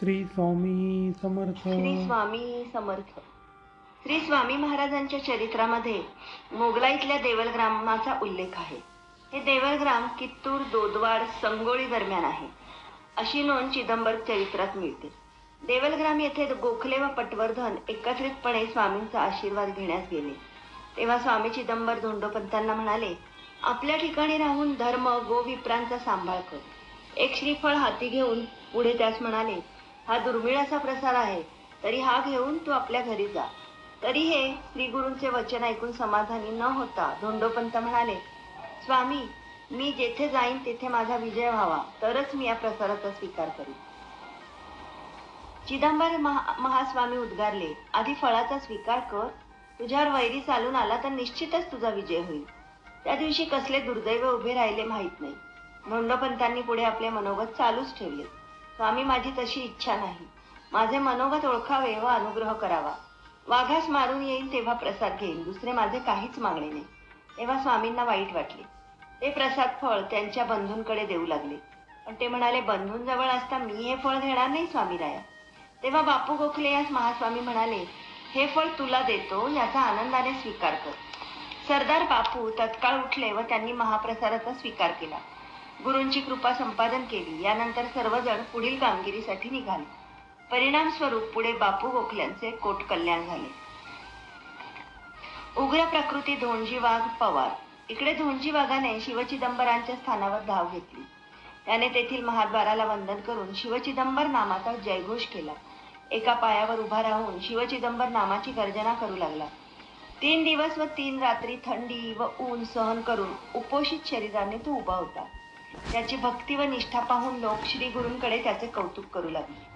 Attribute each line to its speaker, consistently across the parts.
Speaker 1: श्री स्वामी समर्थ.
Speaker 2: श्री स्वामी समर्थ. श्री स्वामी महाराजांच्या चरित्रामध्ये मोगलाईतल्या देवलग्रामाचा उल्लेख आहे. हे देवलग्राम कित्तूर दोदवाड संगोळी दरम्यान आहे. अशी नोंद चिदंबर चरित्रात मिळते. देवलग्राम येथे गोखले व पटवर्धन एकत्रितपणे स्वामींचा आशीर्वाद घेण्यास गेले. तेव्हा स्वामी चिदंबर धोंडोपंतांना म्हणाले आपल्या ठिकाणी राहून धर्म गोविप्रांचा सांभाळ कर. एक श्रीफळ हाती घेऊन पुढे त्यास म्हणाले हा दुर्मिळ असा प्रसार आहे तरी हा घेऊन तू आपल्या घरी जा. तरी हे श्री गुरूंचे वचन ऐकून समाधानी न होता धोंडोपंत म्हणाले स्वामी मी जेथे जाईन तेथे माझा विजय व्हावा तरच मी या प्रसाराचा स्वीकार करीन. चिदंबर महा महास्वामी उद्गारले आधी फळाचा स्वीकार कर तुझ्यावर वैरी चालून आला तर निश्चितच तुझा विजय होईल. त्या दिवशी कसले दुर्दैव उभे राहिले माहीत नाही. धोंडोपंतांनी पुढे आपले मनोगत चालूच ठेवले. स्वामी माझी तशी इच्छा नाही. माझे मनोगत ओळखावे व अनुग्रह करावा. वाघास मारून येईल तेव्हा प्रसाद घेईन. दुसरे माझे काहीच मागणे नाही. तेव्हा स्वामींना वाईट वाटले. ते प्रसाद फळ त्यांच्या बंधूंकडे देऊ लागले. पण ते म्हणाले बंधूंजवळ असता मी हे फळ घेणार नाही स्वामीराया तेव्हा बापू गोखले यास महास्वामी म्हणाले हे फळ तुला देतो याचा आनंदाने स्वीकार कर. सरदार बापू तत्काळ उठले व त्यांनी महाप्रसादाचा स्वीकार केला. गुरूंची कृपा संपादन केली. यानंतर सर्वजण पुढील कामगिरीसाठी निघाले. परिणाम स्वरूप पुढे बापू गोखल्यांचे कोट कल्याण झाले. उग्र प्रकृती धोंजी वाघ पवार. इकडे धोंजी वाघाने शिवचिदंबरांच्या स्थानावर धाव घेतली. त्याने तेथील महाद्वाराला वंदन करून शिवचिदंबर नामाचा जयघोष केला. एका पायावर उभा राहून शिवचिदंबर नामाची गर्जना करू लागला. तीन दिवस व तीन रात्री थंडी व ऊन सहन करून उपोषित शरीराने तो उभा होता. त्याची भक्ती व निष्ठा पाहून लोक श्री गुरूंकडे त्याचे कौतुक करू लागले.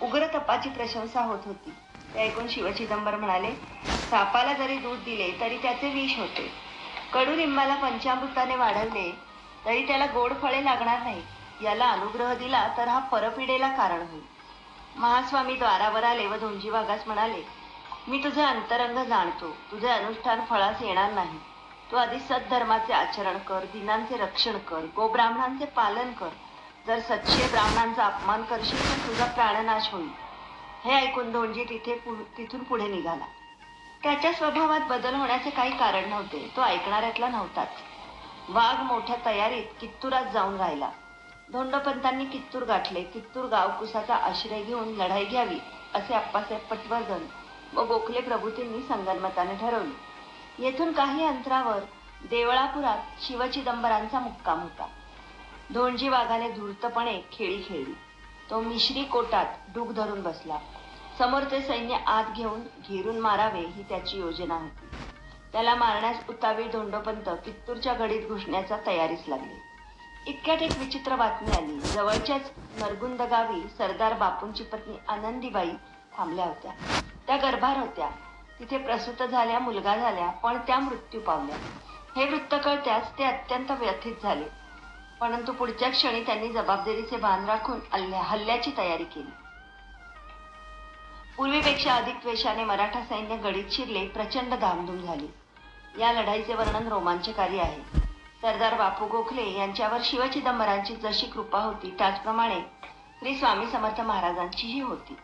Speaker 2: उग्र तपाची प्रशंसा होत होती. ते ऐकून शिवचिदंबर म्हणाले सापाला जरी दूध दिले तरी त्याचे विष होते. कडुलिंबाला पंचामृताने वाढवले तरी त्याला गोड फळे लागणार नाही. याला अनुग्रह दिला तर हा परपिडेला कारण होईल. महास्वामी द्वारावर आले व धोंजी वाघास म्हणाले मी तुझे अंतरंग जाणतो. तुझे अनुष्ठान फळास येणार नाही. तू आधी सद्धर्माचे आचरण कर दिनांचे रक्षण कर गोब्राह्मणांचे पालन कर. जर सच्चे ब्राह्मणांचा अपमान करशील तर तुझा प्राणनाश होईल. हे ऐकून दोनजी तिथे पु- तिथून पुढे निघाला. त्याच्या स्वभावात बदल होण्याचे काही कारण नव्हते. तो ऐकणाऱ्यातला नव्हताच. वाघ मोठ्या तयारीत कित्तुरात जाऊन राहिला. धोंडपंतांनी कित्तूर गाठले. कित्तूर गावकुसाचा आश्रय घेऊन लढाई घ्यावी असे आप्पासाहेब पटवर्धन व गोखले प्रभूतींनी संगनमताने ठरवले. येथून काही अंतरावर देवळापुरात शिवचिदंबरांचा मुक्काम होता. धोंजी वाघाने धूर्तपणे खेळी खेळली. तो मिश्री कोटात डूक धरून बसला. समोरचे सैन्य आत घेऊन घेरून मारावे ही त्याची योजना होती. त्याला मारण्यास उतावी धोंडोपंत कित्तूरच्या गडीत घुसण्याच्या तयारीस लागले. इतक्यात एक विचित्र बातमी आली. जवळच्याच नरगुंद गावी सरदार बापूंची पत्नी आनंदीबाई थांबल्या होत्या. त्या गर्भार होत्या. तिथे प्रसूत झाल्या मुलगा झाल्या पण त्या मृत्यू पावल्या. हे वृत्त कळत्याच ते अत्यंत व्यथित झाले. परंतु पुढच्या क्षणी त्यांनी जबाबदारीचे भान राखून हल्ल्याची तयारी केली. पूर्वीपेक्षा अधिक द्वेषाने मराठा सैन्य गडीत शिरले प्रचंड धामधूम झाली. या लढाईचे वर्णन रोमांचकारी आहे. सरदार बापू गोखले यांच्यावर शिवचिदंबरांची जशी कृपा होती त्याचप्रमाणे श्री स्वामी समर्थ महाराजांचीही होती.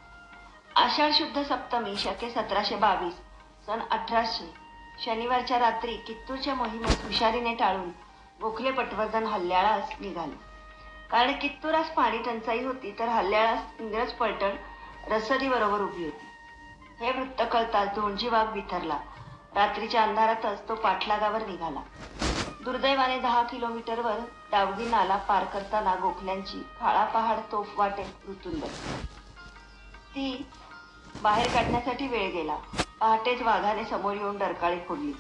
Speaker 2: आषाढ शुद्ध सप्तमी शके सतराशे बावीस सन अठराशे. शनिवारच्या रात्री कित्तूरच्या मोहिमेस हुशारीने टाळून गोखले पटवर्धन हल्ल्याळास निघाले. कारण कित्तूरास पाणी टंचाई होती तर हल्ल्याळास इंग्रज पलटण रसदीबरोबर उभी होती. हे वृत्त कळताच धोंजी वाघ बिथरला रात्रीच्या अंधारातच तो पाठलागावर निघाला. दुर्दैवाने दहा किलोमीटरवर डावगी नाला पार करताना गोखल्यांची काळा पहाड तोफ वाटे रुतून ती बाहेर काढण्यासाठी वेळ गेला. पहाटेच वाघाने समोर येऊन डरकाळी फोडली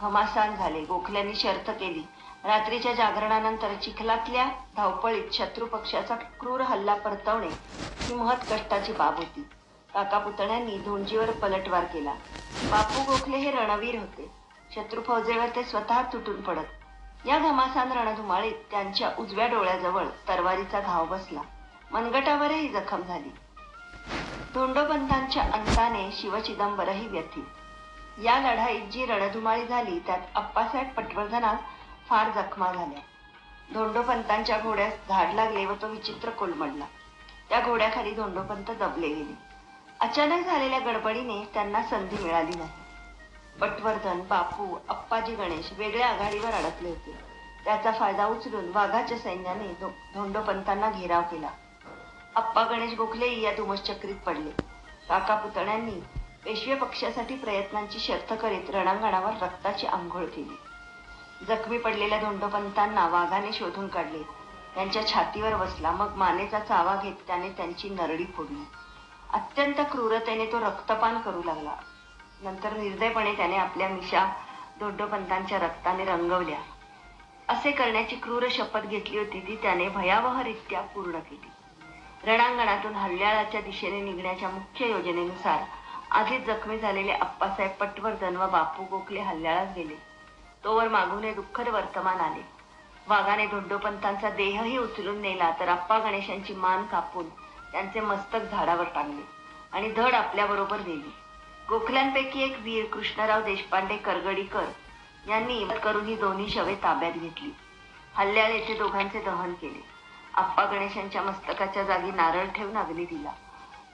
Speaker 2: घमासान झाले. गोखल्यांनी शर्त केली. रात्रीच्या जागरणानंतर चिखलातल्या धावपळीत शत्रू पक्षाचा क्रूर हल्ला परतवणे ही महत् कष्टाची बाब होती. काका पुतण्यांनी धोंजीवर पलटवार केला. बापू गोखले हे रणवीर होते. शत्रू फौजेवर ते स्वतः तुटून पडत. या घमासान रणधुमाळीत त्यांच्या उजव्या डोळ्याजवळ तरवारीचा घाव बसला. मनगटावरही जखम झाली. धोंडोपंतांच्या अंताने शिवचिदंबरही व्यथित. या लढाईत जी रणधुमाळी झाली त्यात अप्पासाहेब पटवर्धनास फार जखमा झाल्या. धोंडोपंतांच्या घोड्यास झाड लागले व तो विचित्र कोलमडला त्या घोड्याखाली धोंडोपंत दबले गेले. अचानक झालेल्या गडबडीने त्यांना संधी मिळाली नाही. पटवर्धन बापू अप्पाजी गणेश वेगळ्या आघाडीवर अडकले होते. त्याचा फायदा उचलून वाघाच्या सैन्याने धोंडोपंतांना घेराव केला. अप्पा गणेश गोखले या धुमश्चक्रीत पडले. काका पुतण्यांनी पेशवे पक्षासाठी प्रयत्नांची शर्थ करीत रणांगणावर रक्ताची आंघोळ केली. जखमी पडलेल्या धोंडोपंतांना वाघाने शोधून काढले. त्यांच्या छातीवर बसला मग मानेचा चावा घेत त्याने त्यांची नरडी फोडली. अत्यंत क्रूरतेने तो रक्तपान करू लागला. नंतर निर्दयपणे त्याने आपल्या मिशा धोंडोपंतांच्या रक्ताने रंगवल्या. असे करण्याची क्रूर शपथ घेतली होती ती त्याने भयावहरित्या पूर्ण केली. रणांगणातून हल्ल्याळाच्या दिशेने निघण्याच्या मुख्य योजनेनुसार आधीच जखमी झालेले अप्पासाहेब पटवर्धन व बापू गोखले हल्ल्याळात गेले. तोवर मागून दुःखद वर्तमान आले. वाघाने धोंडोपंतांचा देहही उचलून नेला तर अप्पा गणेशांची मान कापून त्यांचे मस्तक झाडावर टांगले आणि धड आपल्याबरोबर नेली. गोखल्यांपैकी एक वीर कृष्णराव देशपांडे करगडीकर यांनी करून ही दोन्ही शवे ताब्यात घेतली. हल्ल्याळ येथे दोघांचे दहन केले. आप्पा गणेशांच्या मस्तकाच्या जागी नारळ ठेवून अग्नी दिला.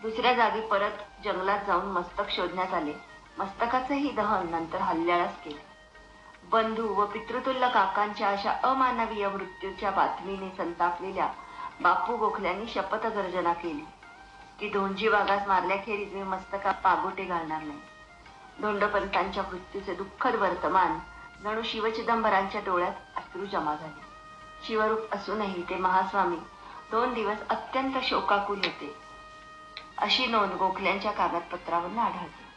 Speaker 2: दुसऱ्या जागी परत जंगलात जाऊन मस्तक शोधण्यात आले. मस्तकाचेही दहन नंतर हल्ल्याळाच केले. बंधू व पितृतुल्य काकांच्या अशा अमानवीय मृत्यूच्या बातमीने संतापलेल्या बापू गोखल्यांनी शपथ गर्जना केली. की धोंजी वाघास मारल्याखेरीज मी मस्तकात पागोटे घालणार नाही. धोंडपंतांच्या मृत्यूचे दुःखद वर्तमान जणू शिवचिदंबरांच्या डोळ्यात अश्रू जमा झाले. शिवरूप असूनही ते महास्वामी दोन दिवस अत्यंत शोकाकुल होते. अशी नोंद गोखल्यांच्या कागदपत्रावर आढळते.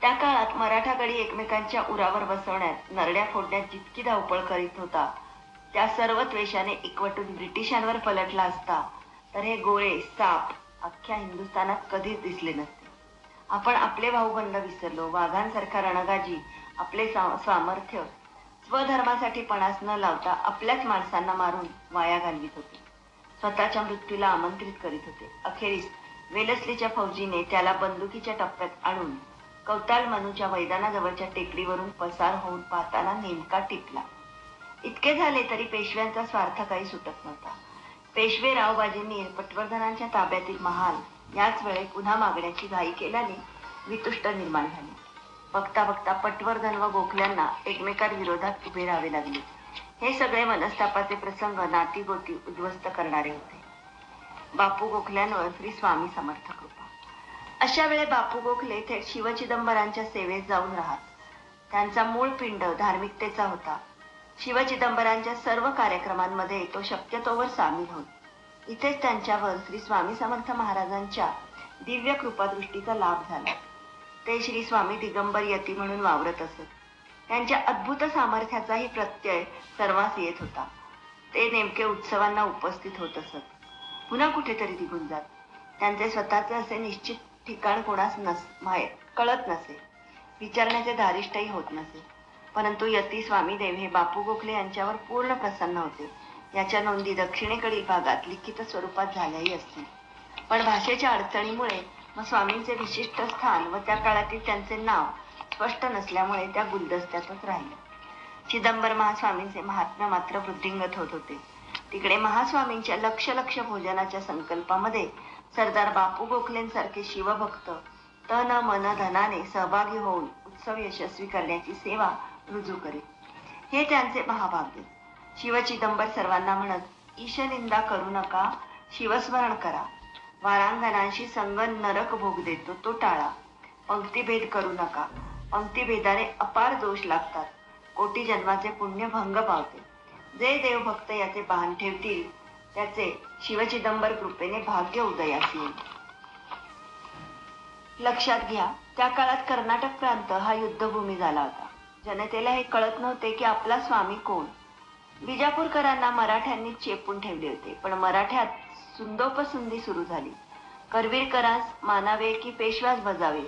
Speaker 2: त्या काळात मराठागडी एकमेकांच्या उरावर बसवण्यात नरड्या फोडण्यात जितकी धावपळ करीत होता त्या सर्व त्वेषाने एकवटून ब्रिटिशांवर पलटला असता तर हे गोळे साप अख्ख्या हिंदुस्थानात कधीच दिसले नसते. आपण आपले भाऊबंद विसरलो वाघांसारखा रणगाजी आपले सामर्थ्य स्वधर्मासाठी पणास न लावता आपल्याच माणसांना मारून वाया घालवित होते. स्वतःच्या मृत्यूला आमंत्रित करीत होते. अखेरीस वेलसलीच्या फौजीने त्याला बंदुकीच्या टप्प्यात आणून कवताल मनूच्या मैदानाजवळच्या टेकडीवरून पसार होऊन पाहताना नेमका टिपला. इतके झाले तरी पेशव्यांचा स्वार्थ काही सुटत नव्हता. पेशवे रावबाजींनी पटवर्धनांच्या ताब्यातील महाल याच वेळी पुन्हा मागण्याची घाई केल्याने वितुष्ट निर्माण झाली. बघता बघता पटवर्धन व गोखल्यांना एकमेकांविरोधात उभे राहावे लागले. हे सगळे मनस्तापाचे प्रसंग नाती गोती उद्ध्वस्त करणारे होते. बापू गोखल्यांवर श्री स्वामी समर्थ कृपा. अशा वेळे बापू गोखले थेट शिवचिदंबरांच्या सेवेत जाऊन राहत. त्यांचा मूळ पिंड धार्मिकतेचा होता. शिवचिदंबरांच्या सर्व कार्यक्रमांमध्ये तो शक्यतोवर सामील होत. इथेच त्यांच्यावर श्री स्वामी समर्थ महाराजांच्या दिव्य कृपादृष्टीचा लाभ झाला. ते श्री स्वामी दिगंबर यती म्हणून वावरत असत. त्यांच्या अद्भुत सामर्थ्याचाही प्रत्यय सर्वांस येत होता. ते नेमके उत्सवांना उपस्थित होत असत. पुन्हा कुठेतरी निघून जात. त्यांचे स्वतःचे असे निश्चित ठिकाण कोणास नस कळत नसे. विचारण्याचे धारिष्टही होत नसे. परंतु यती स्वामी देव हे बापू गोखले यांच्यावर पूर्ण प्रसन्न होते. याच्या नोंदी दक्षिणेकडील भागात लिखित स्वरूपात झाल्याही असतील. पण भाषेच्या अडचणीमुळे मग स्वामींचे विशिष्ट स्थान व त्या काळातील त्यांचे नाव स्पष्ट नसल्यामुळे त्या गुलदस्त्यातच राहिल्या. चिदंबर महास्वामींचे महात्म्य मात्र वृद्धिंगत होत होते. तिकडे महास्वामींच्या लक्ष लक्ष भोजनाच्या संकल्पामध्ये सरदार बापू गोखलेंसारखे शिवभक्त तन मन धनाने सहभागी होऊन उत्सव यशस्वी करण्याची सेवा रुजू करे. हे त्यांचे महाभाग्य. शिव चिदंबर सर्वांना म्हणत ईशनिंदा करू नका शिवस्मरण करा. वारांगणांशी संग नरक भोग देतो तो टाळा. पंक्तिभेद करू नका. पंक्तिभेदाने अपार दोष लागतात. कोटी जन्माचे पुण्य भंग पावते. जे देवभक्त याचे भान ठेवतील त्याचे शिवचिदंबर कृपेने भाग्य उदयास येईल. लक्षात घ्या त्या काळात कर्नाटक प्रांत हा युद्धभूमी झाला होता. जनतेला हे कळत नव्हते की आपला स्वामी कोण. विजापूरकरांना मराठ्यांनी चेपून ठेवले होते पण मराठ्यात सुंदोपसुंदी सुरू झाली. करवीरकरास मानावे की पेशवास बजावे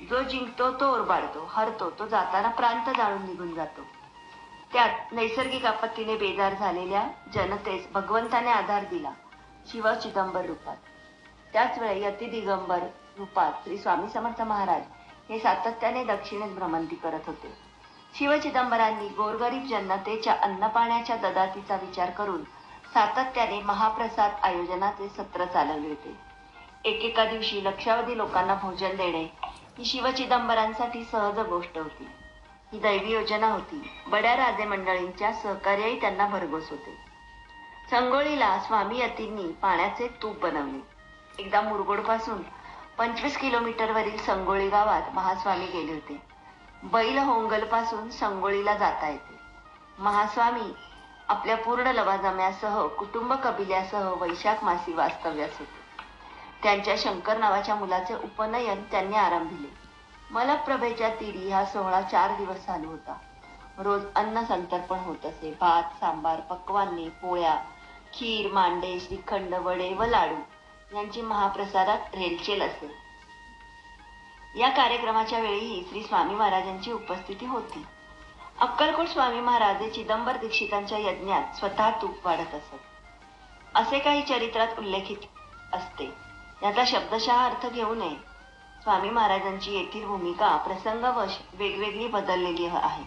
Speaker 2: जो जिंकतो तो ओरबाडतो हरतो तो जाताना प्रांत जाळून निघून जातो. त्यात नैसर्गिक आपत्तीने बेजार झालेल्या जनतेस भगवंताने आधार दिला शिव चिदंबर रूपात. त्याच वेळी यती दिगंबर रूपात श्री स्वामी समर्थ महाराज हे सातत्याने दक्षिणेत भ्रमंती करत होते. शिव चिदंबरांनी गोरगरीब जनतेच्या अन्नपाण्याच्या ददातीचा विचार करून सातत्याने महाप्रसाद आयोजनाचे सत्र चालवले होते. एकेका दिवशी लक्षावधी लोकांना भोजन देणे ही शिवचिदंबरांसाठी सहज गोष्ट होती. ही दैवी योजना होती. बड्या राजे मंडळींच्या सहकार्यही त्यांना भरघोस होते. संगोळीला स्वामी यतींनी पाण्याचे तूप बनवले. एकदा मुरगोडपासून पंचवीस किलोमीटरवरील संगोळी गावात महास्वामी गेले होते. बैल होंगलपासून संगोळीला जाता येते. महास्वामी आपल्या पूर्ण लवाजम्यासह कुटुंब कबिल्यासह वैशाख मासी वास्तव्यास होते. त्यांच्या शंकर नावाच्या मुलाचे उपनयन त्यांनी आरंभिले. मलप्रभेच्या तिरी हा सोहळा चार दिवस चालू होता. रोज अन्न संतर्पण होत असे. भात सांबार पक्वान्ने पोळ्या खीर मांडे श्रीखंड वडे व लाडू यांची महाप्रसादात रेलचेल असे. या कार्यक्रमाच्या वेळीही श्री स्वामी महाराजांची उपस्थिती होती. अक्कलकोट स्वामी महाराज चिदंबर दीक्षितांच्या यज्ञात स्वतः तूप वाढत असत. असे काही चरित्रात उल्लेखित असते. याचा शब्दशः अर्थ घेऊ नये. स्वामी महाराजांची येथील भूमिका प्रसंगवश वेगवेगळी बदललेली आहे.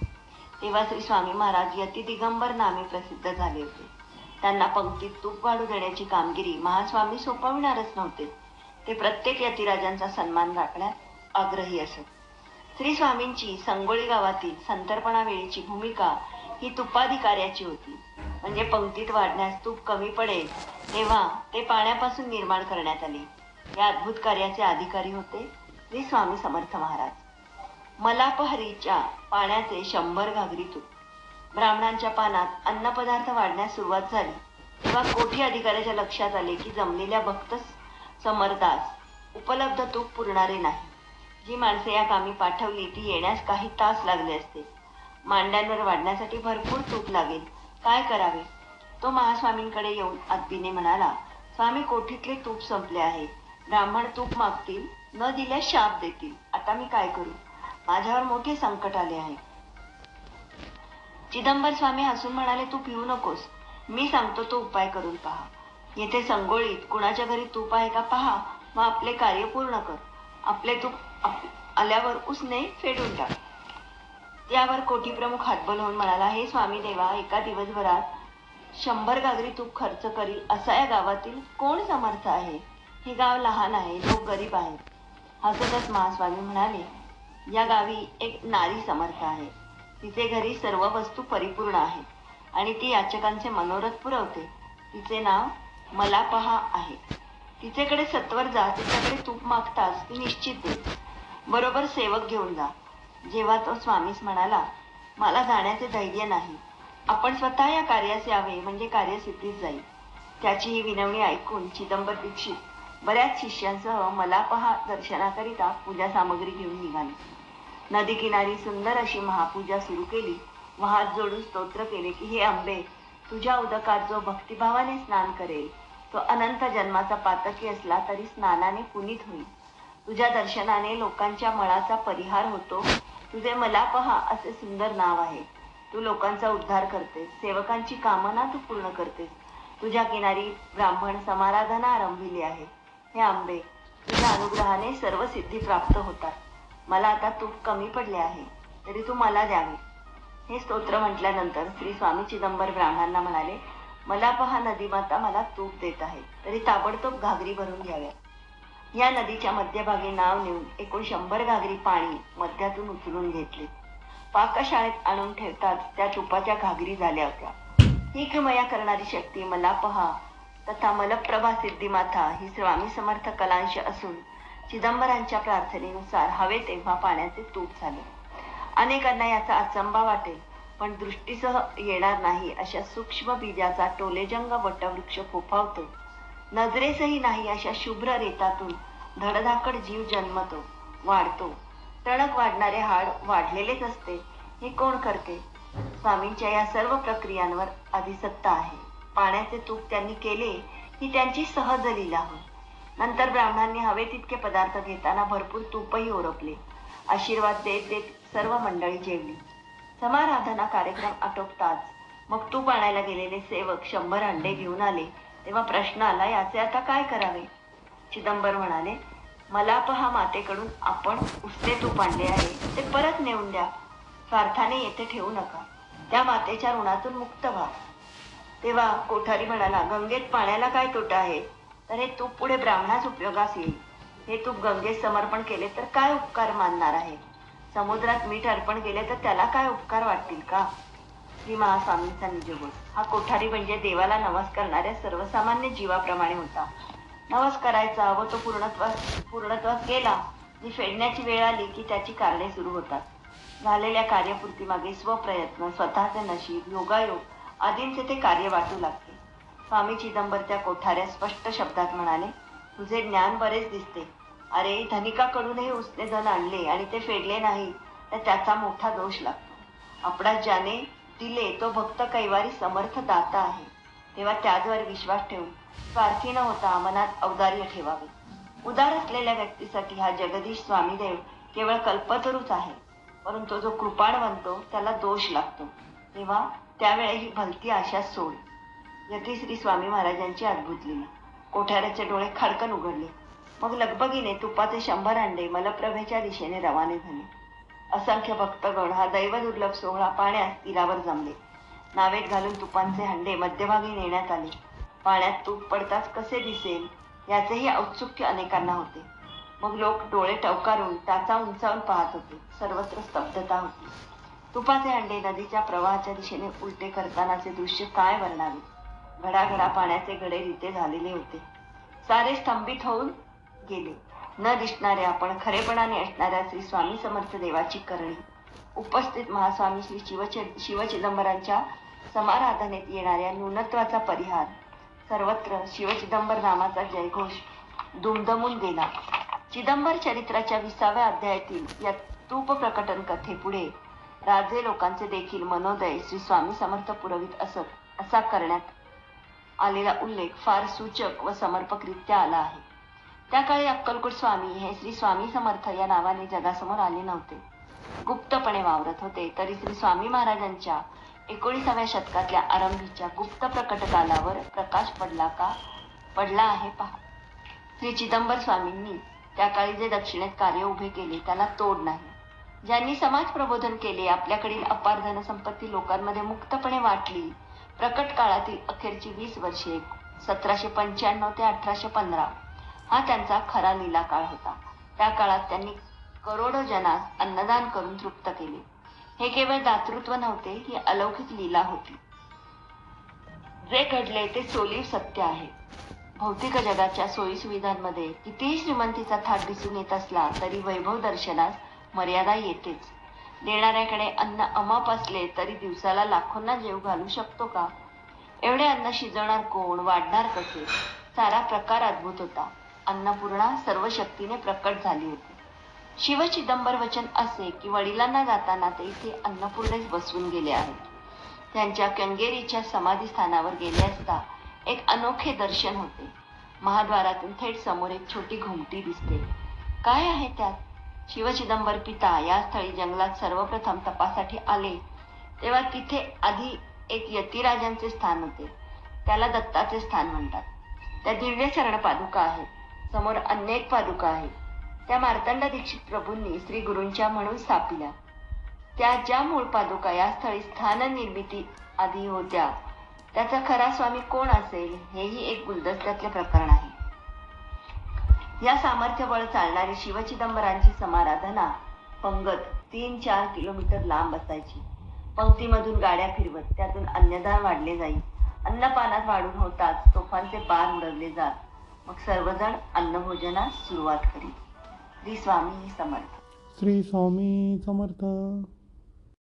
Speaker 2: तेव्हा श्री स्वामी महाराज यती दिगंबर नामे प्रसिद्ध झाले होते. त्यांना पंक्तीत तूप वाढू देण्याची कामगिरी महास्वामी सोपविणारच नव्हते. ते प्रत्येक यतिराजांचा सन्मान राखण्यात आग्रही असत. श्री स्वामींची संगोळी गावातील संतर्पणावेळीची भूमिका ही तुपाधिकाऱ्याची होती. म्हणजे पंक्तीत वाढण्यास तूप कमी पडेल तेव्हा ते पाण्यापासून निर्माण करण्यात आले. या अद्भुत कार्याचे अधिकारी होते श्री स्वामी समर्थ महाराज. मलापहरीच्या पाण्याचे शंभर घागरी तूप. ब्राह्मणांच्या पानात अन्नपदार्थ वाढण्यास सुरुवात झाली. तेव्हा कोठी अधिकाऱ्याच्या लक्षात आले की जमलेल्या भक्त समर्थास उपलब्ध तूप पुरणारे नाही. जी माणसे या कामी पाठवली ती येण्यास काही तास लागले असते. मांड्यांवर वाढण्यासाठी भरपूर तूप लागेल. काय करावे? तो महास्वामींकडे येऊन अगदीने म्हणाला स्वामी कोठीतले तूप संपले आहे? ब्राह्मण तूप मागतील न दिल्यास शाप देतील. आता मी काय करू? माझ्यावर मोठे संकट आले आहे. चिदंबर स्वामी हसून म्हणाले तू पिऊ नकोस. मी सांगतो तो उपाय करून पहा. येथे संगोळीत कुणाच्या घरी तूप आहे का पहा. व आपले कार्य पूर्ण कर. आपले तूप आल्यावर उसने फेडून टाक त्यावर कोठी प्रमुख हातबल होऊन म्हणाला हे स्वामी देवा एका दिवसभरात शंभर गागरी तूप खर्च करील असा या गावातील कोण समर्थ आहे? हे गाव लहान आहे लोक गरीब आहेत. हसतच महास्वामी म्हणाले या गावी एक नारी समर्थ आहे. तिचे घरी सर्व वस्तू परिपूर्ण आहेत आणि ती याचकांचे मनोरथ पुरवते. तिचे नाव मला पहा आहे. तिचेकडे सत्वर जा तिच्याकडे तूप मागताच ती निश्चित देते बरोबर सेवक घेऊन जा. जेव्हा तो स्वामीस म्हणाला मला जाण्याचे धैर्य नाही. आपण स्वतः या कार्यास यावे म्हणजे कार्य सिद्धीस जाईल त्याची ही विनवणी ऐकून चिदंबर दीक्षित बऱ्याच शिष्यांसह मला पहा दर्शनाकरिता पूजा सामग्री घेऊन निघाले. नदी किनारी सुंदर अशी महापूजा सुरू केली. व हात जोडून स्तोत्र केले की हे आंबे तुझ्या उदकात जो भक्तिभावाने स्नान करेल तो अनंत जन्माचा पातकी असला तरी स्नानाने पुनीत होईल तुझ्या दर्शनाने लोकांच्या मळाचा परिहार होतो. तुझे मला पहा असे सुंदर नाव आहे. तू लोकांचा उद्धार करतेस. सेवकांची कामना तू पूर्ण करतेस. तुझ्या किनारी ब्राह्मण समाराधना आरंभिली आहे. हे आंबे तुझ्या अनुग्रहाने सर्व सिद्धी प्राप्त होतात. मला आता तूप कमी पडले आहे तरी तू मला द्यावे. हे स्तोत्र म्हटल्यानंतर श्री स्वामी चिदंबर ब्राह्मणांना म्हणाले मला पहा नदी माता मला तूप देत आहे तरी ताबडतोब घागरी भरून घ्याव्या. या नदीच्या मध्यभागी नाव नेऊन एकूण शंभर घागरी पाणी मध्यातून उचलून घेतले. पाकशाळेत आणून ठेवताच त्या तुपाच्या घागरी झाल्या होत्या. ही किमया करणारी शक्ती मला पहा. तथा मलप्रभा सिद्धिमाथा ही स्वामी समर्थ कलांश असून चिदंबरांच्या प्रार्थनेनुसार हवे तेव्हा पाण्याचे तूप झाले. अनेकांना याचा अचंबा वाटेल पण दृष्टीसह येणार नाही अशा सूक्ष्म बीजाचा टोलेजंग वटवृक्ष फोफावतो नजरेसही नाही अशा शुभ्र रेतातून धडधाकड जीव जन्मतो वाढतो. टणक वाढणारे हाड वाढलेलेच असते हे कोण करते? स्वामींच्या या सर्व प्रक्रियांवर अधिसत्ता आहे. पाण्याचे तूप त्यांनी केले ही त्यांची सहज लीला होय. नंतर ब्राह्मणांनी हवे तितके पदार्थ घेताना भरपूर तूपही ओरपले. आशीर्वाद देत देत सर्व मंडळी जेवली. समाराधना कार्यक्रम आटोपताच मग तूप आणायला गेलेले सेवक शंभर अंडे घेऊन आले. तेव्हा प्रश्न आला याचे आता काय करावे? चिदंबर म्हणाले मला पहा मातेकडून आपण उसने तूप आणले आहे ते परत नेऊन द्या. स्वार्थाने येथे ठेवू नका. त्या मातेच्या ऋणातून मुक्त व्हा. तेव्हा कोठारी म्हणाला गंगेत पाण्याला काय तोटा आहे? तर हे तूप पुढे ब्राह्मणास उपयोगास येईल. हे तूप गंगेत समर्पण केले तर काय उपकार मानणार आहे? समुद्रात मीठ अर्पण केले तर त्याला काय उपकार वाटतील का? श्री महास्वामींचा निजगुण हा कोठारी म्हणजे देवाला नवस करणाऱ्या सर्वसामान्य जीवाप्रमाणे होता. नवस करायचा व तो पूर्णत्वास पूर्णत्वास गेला. जी फेडण्याची वेळ आली की त्याची कारणे सुरू होतात. झालेल्या कार्यपूर्तीमागे स्वप्रयत्न स्वतःचे नशीब योगायोग आदींचे ते कार्य वाटू लागते. स्वामी चिदंबर त्या कोठाऱ्या स्पष्ट शब्दात म्हणाले तुझे ज्ञान बरेच दिसते. अरे धनिकाकडूनही उसने धन आणले आणि ते फेडले नाही तर त्याचा मोठा दोष लागतो. आपणास ज्याने दिले तो भक्त कैवारी समर्थ दाता आहे. तेव्हा त्याद्वारे विश्वास ठेवून स्वार्थी न होता मनात औदार्य ठेवावे. उदार असलेल्या व्यक्तीसाठी हा जगदीश स्वामीदेव केवळ कल्पतरूच आहे. परंतु जो कृपाण बनतो त्याला दोष लागतो. तेव्हा त्यावेळी ही भलती आशा सोड. यती श्री स्वामी महाराजांची अद्भुत लीला. कोठाऱ्याचे डोळे खडकन उघडले. मग लगबगीने तुपाचे शंभर अंडे मलप्रभेच्या दिशेने रवाने झाले. असंख्य भक्तगण हा दैवदुर्लभ सोहळा पाण्यास तीरावर जमले. नावेत घालून तुपांचे हंडे मध्यभागी नेण्यात आले. पाण्यात तूप पडताच कसे दिसेल याचेही औत्सुक्य अनेकांना होते. मग लोक डोळे टवकारून टाचा उंचावून पाहत होते. सर्वत्र स्तब्धता होती. तुपाचे अंडे नदीच्या प्रवाहाच्या दिशेने उलटे करतानाचे दृश्य काय वर्णावे? घडाघडा पाण्याचे गडे रिते झालेले होते. सारे स्तंभित होऊन गेले. न दिसणाऱ्या पण खरेपणाने असणाऱ्या श्री स्वामी समर्थ देवाची करणी. उपस्थित महास्वामी श्री शिवचे शिवचिदंबरांच्या समाराधनेत येणाऱ्या न्यूनत्वाचा परिहार. सर्वत्र शिवचिदंबर नामाचा जयघोष दुमदमून गेला. चिदंबर चरित्राच्या विसाव्या अध्यायातील या तूप प्रकटन कथेपुढे राजे लोकांचे देखील मनोदय श्री स्वामी समर्थ पुरवित असत असा करण्यात आलेला उल्लेख फार सूचक व समर्पकरित्या आला आहे. त्या काळी अक्कलकोट स्वामी हे श्री स्वामी समर्थ या नावाने जगासमोर आले नव्हते. गुप्तपणे वावरत होते तरी श्री स्वामी महाराजांच्या एकोणीसाव्या शतकातल्या आरंभीच्या गुप्त प्रकटकालावर प्रकाश पडला का? पडला आहे पहा. श्री चिदंबर स्वामींनी त्या काळी जे दक्षिणेत कार्य उभे केले त्याला तोड नाही. ज्यांनी समाज प्रबोधन केले आपल्याकडील अपार धनसंपत्ती लोकांमध्ये मुक्तपणे वाटली. प्रकट काळातील अखेरची वीस वर्षे सतराशे पंच्याण्णव ते अठराशे पंधरा. हा त्यांचा खरा लीला काळ होता. त्या काळात त्यांनी करोडो जनास अन्नदान करून तृप्त केले. हे केवळ दातृत्व नव्हते ही अलौकिक लीला होती. जे घडले ते सोलीव सत्य आहे. भौतिक जगाच्या सोयीसुविधांमध्ये कितीही श्रीमंतीचा थाट दिसून येत असला तरी वैभव दर्शनास मर्यादा येतेच. देणाऱ्याकडे अन्न अमाप असले तरी दिवसाला लाखोंना जेव घालू शकतो का? एवढे अन्न शिजवणार कोण वाढणार कसे? सारा प्रकार अद्भुत होता. अन्नपूर्णा सर्व शक्तीने प्रकट झाली होती. शिव चिदंबर वचन असे की वडिलांना जाताना ते इथे अन्नपूर्णेच बसवून गेले आहेत. त्यांच्या कंगेरीच्या समाधी स्थानावर गेले असता एक अनोखे दर्शन होते. महाद्वारातून थेट समोर एक छोटी घुमटी दिसते. काय आहे त्यात? शिवचिदंबर पिता या स्थळी जंगलात सर्वप्रथम तपासाठी आले. तेव्हा तिथे आधी एक यतिराजांचे स्थान होते. त्याला दत्ताचे स्थान म्हणतात. त्या दिव्य चरण पादुका आहेत. समोर अनेक पादुका आहेत. त्या मार्तंड दीक्षित प्रभूंनी श्री गुरूंच्या म्हणून स्थापिल्या. त्या ज्या मूळ पादुका या स्थळी स्थान निर्मिती आधी होत्या त्याचा खरा स्वामी कोण असेल हेही एक गुलदस्त्यातले प्रकरण आहे. या सामर्थ्यबळ चालणारी शिवचिदंबरांची समाराधना पंगत तीन चार किलोमीटर लांब असायची. पंक्तीमधून गाड्या फिरवत त्यातून अन्नदान वाढले जाई. अन्नपानात वाढून होताच तोफांचे पार उडवले जात. मग सर्वजण अन्नभोजनास सुरुवात करीत. श्री स्वामी समर्थ.
Speaker 1: श्री स्वामी समर्थ.